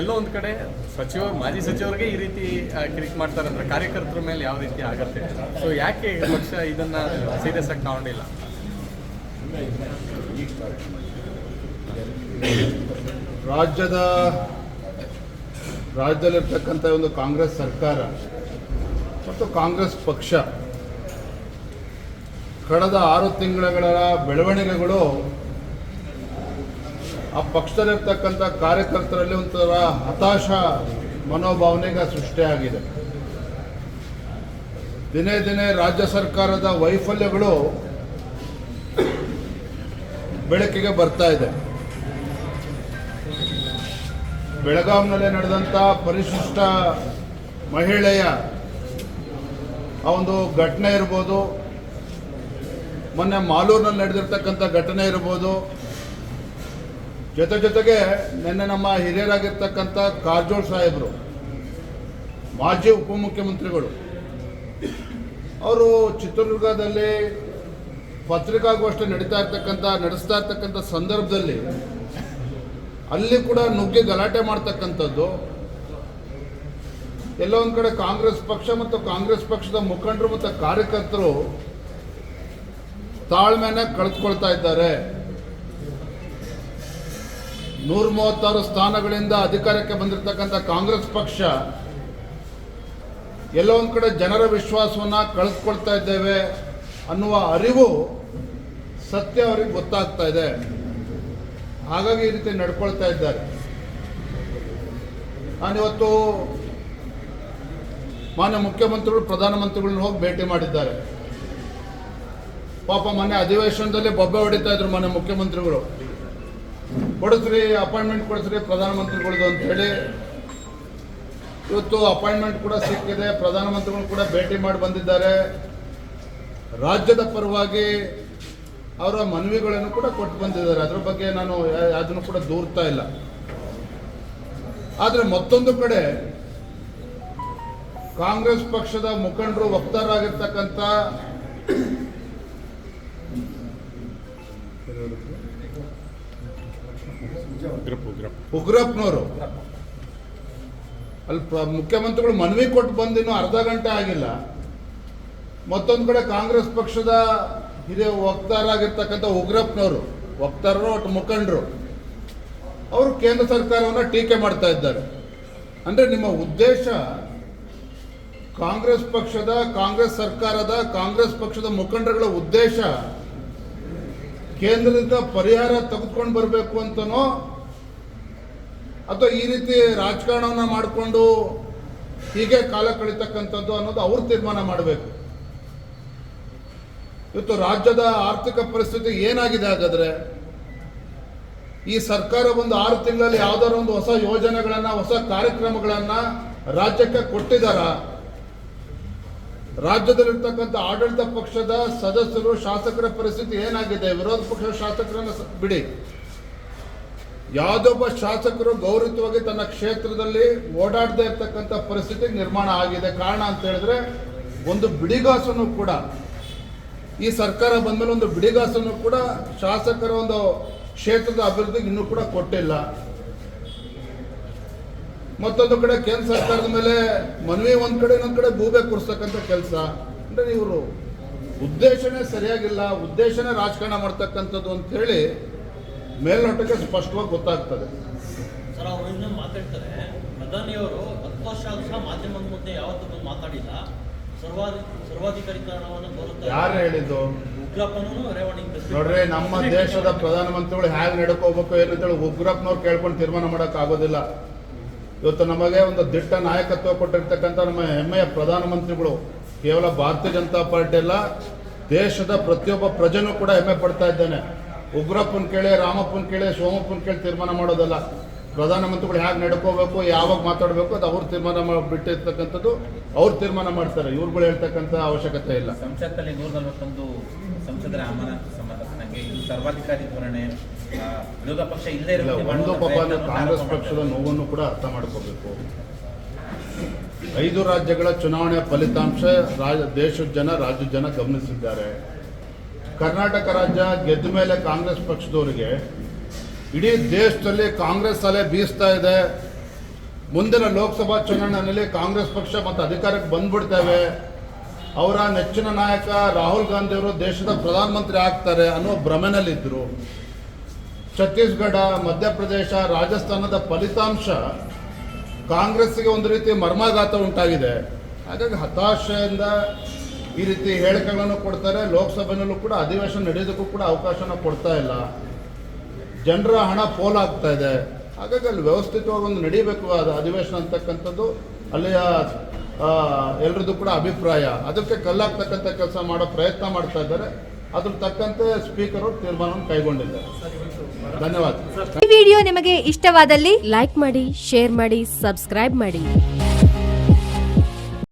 ಎಲ್ಲೋ ಒಂದು ಕಡೆ ಸಚಿವ, ಮಾಜಿ ಸಚಿವರಿಗೆ ಈ ರೀತಿ ಕ್ರಿಕ್ ಮಾಡ್ತಾರೆ ಅಂದ್ರೆ ಕಾರ್ಯಕರ್ತರ ಮೇಲೆ ಯಾವ ರೀತಿ ಆಗತ್ತೆ? ಸೊ ಯಾಕೆ ಪಕ್ಷ ಇದನ್ನ ಸೀರಿಯಸ್ ಆಗಿ ತಗೊಂಡಿಲ್ಲ? ರಾಜ್ಯದ, ರಾಜ್ಯದಲ್ಲಿರ್ತಕ್ಕಂಥ ಒಂದು ಕಾಂಗ್ರೆಸ್ ಸರ್ಕಾರ ಮತ್ತು ಕಾಂಗ್ರೆಸ್ ಪಕ್ಷ, ಕಳೆದ ಆರು ತಿಂಗಳ ಬೆಳವಣಿಗೆಗಳು ಆ ಪಕ್ಷದಲ್ಲಿರ್ತಕ್ಕಂಥ ಕಾರ್ಯಕರ್ತರಲ್ಲಿ ಒಂಥರ ಹತಾಶ ಮನೋಭಾವನೆಗೆ ಸೃಷ್ಟಿಯಾಗಿದೆ. ದಿನೇ ದಿನೇ ರಾಜ್ಯ ಸರ್ಕಾರದ ವೈಫಲ್ಯಗಳು ಬೆಳಕಿಗೆ ಬರ್ತಾ ಇದೆ. ಬೆಳಗಾಂನಲ್ಲಿ ನಡೆದಂಥ ಪರಿಶಿಷ್ಟ ಮಹಿಳೆಯ ಆ ಒಂದು ಘಟನೆ ಇರ್ಬೋದು, ಮೊನ್ನೆ ಮಾಲೂರಿನಲ್ಲಿ ನಡೆದಿರ್ತಕ್ಕಂಥ ಘಟನೆ ಇರ್ಬೋದು ಜೊತೆ ಜೊತೆಗೆ ನಿನ್ನೆ ನಮ್ಮ ಹಿರಿಯರಾಗಿರ್ತಕ್ಕಂಥ ಕಾರಜೋಳ್ ಸಾಹೇಬರು, ಮಾಜಿ ಉಪಮುಖ್ಯಮಂತ್ರಿಗಳು, ಅವರು ಚಿತ್ರದುರ್ಗದಲ್ಲಿ ಪತ್ರಿಕಾಗೋಷ್ಠಿ ನಡೀತಾ ಇರ್ತಕ್ಕಂಥ, ನಡೆಸ್ತಾ ಇರ್ತಕ್ಕಂಥ ಸಂದರ್ಭದಲ್ಲಿ ಅಲ್ಲಿ ಕೂಡ ನುಗ್ಗಿ ಗಲಾಟೆ ಮಾಡ್ತಕ್ಕಂಥದ್ದು, ಎಲ್ಲೋ ಒಂದು ಕಡೆ ಕಾಂಗ್ರೆಸ್ ಪಕ್ಷ ಮತ್ತು ಕಾಂಗ್ರೆಸ್ ಪಕ್ಷದ ಮುಖಂಡರು ಮತ್ತು ಕಾರ್ಯಕರ್ತರು ತಾಳ್ಮೆನ ಕಳೆದುಕೊಳ್ತಾ ಇದ್ದಾರೆ. ನೂರ ಮೂವತ್ತಾರು ಸ್ಥಾನಗಳಿಂದ ಅಧಿಕಾರಕ್ಕೆ ಬಂದಿರತಕ್ಕಂಥ ಕಾಂಗ್ರೆಸ್ ಪಕ್ಷ, ಎಲ್ಲೋ ಒಂದು ಕಡೆ ಜನರ ವಿಶ್ವಾಸವನ್ನ ಕಳೆದುಕೊಳ್ತಾ ಇದ್ದೇವೆ ಅನ್ನುವ ಅರಿವು ಸತ್ಯ ಅವರಿಗೆ ಗೊತ್ತಾಗ್ತಾ ಇದೆ. ಹಾಗಾಗಿ ಈ ರೀತಿ ನಡ್ಕೊಳ್ತಾ ಇದ್ದಾರೆ. ನಾನಿವತ್ತು ಮಾನ್ಯ ಮುಖ್ಯಮಂತ್ರಿಗಳು, ಪ್ರಧಾನಮಂತ್ರಿಗಳನ್ನ ಹೋಗಿ ಭೇಟಿ ಮಾಡಿದ್ದಾರೆ. ಪಾಪ ಮೊನ್ನೆ ಅಧಿವೇಶನದಲ್ಲಿ ಬೊಬ್ಬೆ ಹೊಡಿತಾ ಇದ್ರು ಮಾನ್ಯ ಮುಖ್ಯಮಂತ್ರಿಗಳು. ಕೊಡಿಸ್ರಿ ಅಪಾಯಿಂಟ್ಮೆಂಟ್ ಕೊಡಿಸ್ರಿ ಪ್ರಧಾನಮಂತ್ರಿಗಳದ್ದು ಅಂತ ಹೇಳಿ. ಇವತ್ತು ಅಪಾಯಿಂಟ್ಮೆಂಟ್ ಕೂಡ ಸಿಕ್ಕಿದೆ, ಪ್ರಧಾನಮಂತ್ರಿಗಳು ಕೂಡ ಭೇಟಿ ಮಾಡಿ ಬಂದಿದ್ದಾರೆ. ರಾಜ್ಯದ ಪರವಾಗಿ ಅವರ ಮನವಿಗಳನ್ನು ಕೂಡ ಕೊಟ್ಟು ಬಂದಿದ್ದಾರೆ. ಅದ್ರ ಬಗ್ಗೆ ನಾನು ಅದನ್ನು ಕೂಡ ದೂರ್ತಾ ಇಲ್ಲ. ಆದರೆ ಮತ್ತೊಂದು ಕಡೆ ಕಾಂಗ್ರೆಸ್ ಪಕ್ಷದ ಮುಖಂಡರು ವಕ್ತಾರಾಗಿರ್ತಕ್ಕಂಥ ಉಗ್ರಪ್ಪನವರು. ಅಲ್ಲಿ ಮುಖ್ಯಮಂತ್ರಿಗಳು ಮನವಿ ಕೊಟ್ಟು ಬಂದಿನ್ನೂ ಅರ್ಧ ಗಂಟೆ ಆಗಿಲ್ಲ. ಮತ್ತೊಂದು ಕಡೆ ಕಾಂಗ್ರೆಸ್ ಪಕ್ಷದ ಹಿರಿಯ ವಕ್ತಾರಾಗಿರ್ತಕ್ಕಂಥ ಉಗ್ರಪ್ಪನವರು, ವಕ್ತಾರರು ಒಟ್ಟು ಮುಖಂಡರು, ಅವರು ಕೇಂದ್ರ ಸರ್ಕಾರವನ್ನು ಟೀಕೆ ಮಾಡ್ತಾ ಇದ್ದಾರೆ. ಅಂದರೆ ನಿಮ್ಮ ಉದ್ದೇಶ ಕಾಂಗ್ರೆಸ್ ಪಕ್ಷದ, ಕಾಂಗ್ರೆಸ್ ಸರ್ಕಾರದ, ಕಾಂಗ್ರೆಸ್ ಪಕ್ಷದ ಮುಖಂಡರುಗಳ ಉದ್ದೇಶ ಕೇಂದ್ರದಿಂದ ಪರಿಹಾರ ತೆಗೆದುಕೊಂಡು ಬರಬೇಕು ಅಂತನೋ ಅಥವಾ ಈ ರೀತಿ ರಾಜಕಾರಣವನ್ನು ಮಾಡಿಕೊಂಡು ಹೀಗೆ ಕಾಲ ಕಳೀತಕ್ಕಂಥದ್ದು ಅನ್ನೋದು ಅವ್ರು ತೀರ್ಮಾನ ಮಾಡಬೇಕು. ಇವತ್ತು ರಾಜ್ಯದ ಆರ್ಥಿಕ ಪರಿಸ್ಥಿತಿ ಏನಾಗಿದೆ ಹಾಗಾದ್ರೆ? ಈ ಸರ್ಕಾರ ಒಂದು ಆರು ತಿಂಗಳಲ್ಲಿ ಯಾವ್ದಾದ್ರು ಒಂದು ಹೊಸ ಯೋಜನೆಗಳನ್ನ, ಹೊಸ ಕಾರ್ಯಕ್ರಮಗಳನ್ನ ರಾಜ್ಯಕ್ಕೆ ಕೊಟ್ಟಿದಾರ? ರಾಜ್ಯದಲ್ಲಿರ್ತಕ್ಕಂಥ ಆಡಳಿತ ಪಕ್ಷದ ಸದಸ್ಯರು, ಶಾಸಕರ ಪರಿಸ್ಥಿತಿ ಏನಾಗಿದೆ? ವಿರೋಧ ಪಕ್ಷದ ಶಾಸಕರನ್ನ ಬಿಡಿ. ಯಾವುದೊಬ್ಬ ಶಾಸಕರು ಗೌರವವಾಗಿ ತನ್ನ ಕ್ಷೇತ್ರದಲ್ಲಿ ಓಡಾಡದೇ ಇರ್ತಕ್ಕಂಥ ಪರಿಸ್ಥಿತಿ ನಿರ್ಮಾಣ ಆಗಿದೆ. ಕಾರಣ ಅಂತ ಹೇಳಿದ್ರೆ ಒಂದು ಬಿಡಿಗಾಸನ್ನು ಕೂಡ ಈ ಸರ್ಕಾರ ಬಂದ್ಮೇಲೆ ಒಂದು ಬಿಡಿಗಾಸನ್ನು ಕೂಡ ಶಾಸಕರ ಒಂದು ಕ್ಷೇತ್ರದ ಅಭಿವೃದ್ಧಿಗೆ ಇನ್ನೂ ಕೂಡ ಕೊಟ್ಟಿಲ್ಲ. ಮತ್ತೊಂದು ಕಡೆ ಕೇಂದ್ರ ಸರ್ಕಾರದ ಮೇಲೆ ಮನವಿ ಒಂದು ಕಡೆ ಇನ್ನೊಂದ್ ಕಡೆ ಗೂಬೆ ಕೂರಿಸ್ತಕ್ಕಂಥ ಕೆಲಸ. ಅಂದರೆ ಇವರು ಉದ್ದೇಶನೇ ಸರಿಯಾಗಿಲ್ಲ, ಉದ್ದೇಶನೇ ರಾಜಕಾರಣ ಮಾಡ್ತಕ್ಕಂಥದ್ದು ಅಂತ ಹೇಳಿ ಮೇಲ್ನೋಟಕ್ಕೆ ಸ್ಪಷ್ಟವಾಗಿ ಗೊತ್ತಾಗ್ತದೆ. ಸರ್ ಅವರು ಇನ್ನೊಂದು ಮಾತಾಡ್ತಾರೆ. ಪ್ರಧಾನಿಯವರು ಹತ್ತು ವರ್ಷ ಆದ್ರೂ ಮಾಧ್ಯಮದ ಮುಂದೆ ಯಾವತ್ತೂ ಬಂದು ಮಾತಾಡಿಲ್ಲ. ಸರ್ವಾಧಿ ಸರ್ವಾಧಿಕಾರಿಕರಣವನ್ನು ಬರುತ್ತೆ ಯಾರು ಹೇಳಿದ್ದು? ಉಗ್ರಪ್ಪನೂ ರೇವಣ್ಣ ನೋಡ್ರಿ ನಮ್ಮ ದೇಶದ ಪ್ರಧಾನಮಂತ್ರಿಗಳು ಹೇಗೆ ನಡ್ಕೋಬೇಕು ಏನು ಅಂತೇಳಿ ಉಗ್ರಪ್ಪನವ್ರು ಕೇಳ್ಕೊಂಡು ತೀರ್ಮಾನ ಮಾಡಕ್ ಆಗೋದಿಲ್ಲ. ಇವತ್ತು ನಮಗೆ ಒಂದು ದಿಟ್ಟ ನಾಯಕತ್ವ ಕೊಟ್ಟಿರ್ತಕ್ಕಂಥ ನಮ್ಮ ಹೆಮ್ಮೆಯ ಪ್ರಧಾನಮಂತ್ರಿಗಳು ಕೇವಲ ಭಾರತೀಯ ಜನತಾ ಪಾರ್ಟಿ ಅಲ್ಲ ದೇಶದ ಪ್ರತಿಯೊಬ್ಬ ಪ್ರಜೆನೂ ಕೂಡ ಹೆಮ್ಮೆ ಪಡ್ತಾ ಇದ್ದಾನೆ. ಉಗ್ರಪ್ಪನ ಕೇಳಿ ರಾಮಪ್ಪನ ಕೇಳಿ ಸೋಮಪ್ಪನ ಕೇಳಿ ತೀರ್ಮಾನ ಮಾಡೋದಲ್ಲ. ಪ್ರಧಾನಮಂತ್ರಿಗಳು ಹೇಗೆ ನಡ್ಕೋಬೇಕು ಯಾವಾಗ ಮಾತಾಡಬೇಕು ಅದು ಅವ್ರು ತೀರ್ಮಾನ ಮಾಡಿ ಬಿಟ್ಟಿರ್ತಕ್ಕಂಥದ್ದು ಅವ್ರು ತೀರ್ಮಾನ ಮಾಡ್ತಾರೆ. ಇವ್ರುಗಳು ಹೇಳ್ತಕ್ಕಂಥ ಅವಶ್ಯಕತೆ ಇಲ್ಲ. ಸಂಸತ್ತಲ್ಲಿ ನೂರ ನಲವತ್ತೊಂದು ಸಂಸದರ ಅಮಾನತು ಸಂಬಂಧಪಟ್ಟಂಗೆ ಇದು ಸರ್ವಾಧಿಕಾರಿ ಧೋರಣೆ. ವಿರೋಧ ಪಕ್ಷ ಇಲ್ಲೇ ಒಂದು ಪಾಪ ಕಾಂಗ್ರೆಸ್ ಪಕ್ಷದ ನೋವನ್ನು ಕೂಡ ಅರ್ಥ ಮಾಡ್ಕೋಬೇಕು. ಐದು ರಾಜ್ಯಗಳ ಚುನಾವಣೆ ಫಲಿತಾಂಶ ರಾಜ ದೇಶದ ಜನ ರಾಜ್ಯದ ಜನ ಗಮನಿಸಿದ್ದಾರೆ. ಕರ್ನಾಟಕ ರಾಜ್ಯ ಗೆದ್ದ ಮೇಲೆ ಕಾಂಗ್ರೆಸ್ ಪಕ್ಷದವರಿಗೆ ಇಡೀ ದೇಶದಲ್ಲಿ ಕಾಂಗ್ರೆಸ್ ಅಲೆ ಬೀಸ್ತಾ ಇದೆ. ಮುಂದಿನ ಲೋಕಸಭಾ ಚುನಾವಣೆಯಲ್ಲಿ ಕಾಂಗ್ರೆಸ್ ಪಕ್ಷ ಮತ್ತು ಅಧಿಕಾರಕ್ಕೆ ಬಂದ್ಬಿಡ್ತೇವೆ. ಅವರ ನೆಚ್ಚಿನ ನಾಯಕ ರಾಹುಲ್ ಗಾಂಧಿ ಅವರು ದೇಶದ ಪ್ರಧಾನಮಂತ್ರಿ ಆಗ್ತಾರೆ ಅನ್ನೋ ಭ್ರಮೆನಲ್ಲಿದ್ದರು ಛತ್ತೀಸ್ಗಢ, ಮಧ್ಯಪ್ರದೇಶ, ರಾಜಸ್ಥಾನದ ಫಲಿತಾಂಶ ಕಾಂಗ್ರೆಸ್ಗೆ ಒಂದು ರೀತಿ ಮರ್ಮಾಘಾತ ಉಂಟಾಗಿದೆ. ಹಾಗಾಗಿ ಹತಾಶೆಯಿಂದ ಈ ರೀತಿ ಹೇಳಿಕೆಗಳನ್ನು ಕೊಡ್ತಾರೆ. ಲೋಕಸಭೆಯಲ್ಲೂ ಕೂಡ ಅಧಿವೇಶನ ನಡೆಯೋದಕ್ಕೂ ಕೂಡ ಅವಕಾಶನ ಕೊಡ್ತಾ ಇಲ್ಲ. ಜನರ ಹಣ ಪೋಲಾಗ್ತಾ ಇದೆ. ಹಾಗಾಗಿ ಅಲ್ಲಿ ವ್ಯವಸ್ಥಿತವಾಗಿ ಒಂದು ನಡೀಬೇಕು ಅದು ಅಧಿವೇಶನ ಅಂತಕ್ಕಂಥದ್ದು. ಅಲ್ಲಿಯ ಎಲ್ರದ್ದು ಕೂಡ ಅಭಿಪ್ರಾಯ. ಅದಕ್ಕೆ ಕಲ್ಲಾಗ್ತಕ್ಕಂಥ ಕೆಲಸ ಮಾಡೋ ಪ್ರಯತ್ನ ಮಾಡ್ತಾ ಇದ್ದಾರೆ. ಅದ್ರ ತಕ್ಕಂತೆ ಸ್ಪೀಕರ್ ತೀರ್ಮಾನವನ್ನು ಕೈಗೊಂಡಿದ್ದಾರೆ. ಧನ್ಯವಾದ. ಈ ವಿಡಿಯೋ ನಿಮಗೆ ಇಷ್ಟವಾದಲ್ಲಿ ಲೈಕ್ ಮಾಡಿ, ಶೇರ್ ಮಾಡಿ, ಸಬ್ಸ್ಕ್ರೈಬ್ ಮಾಡಿ.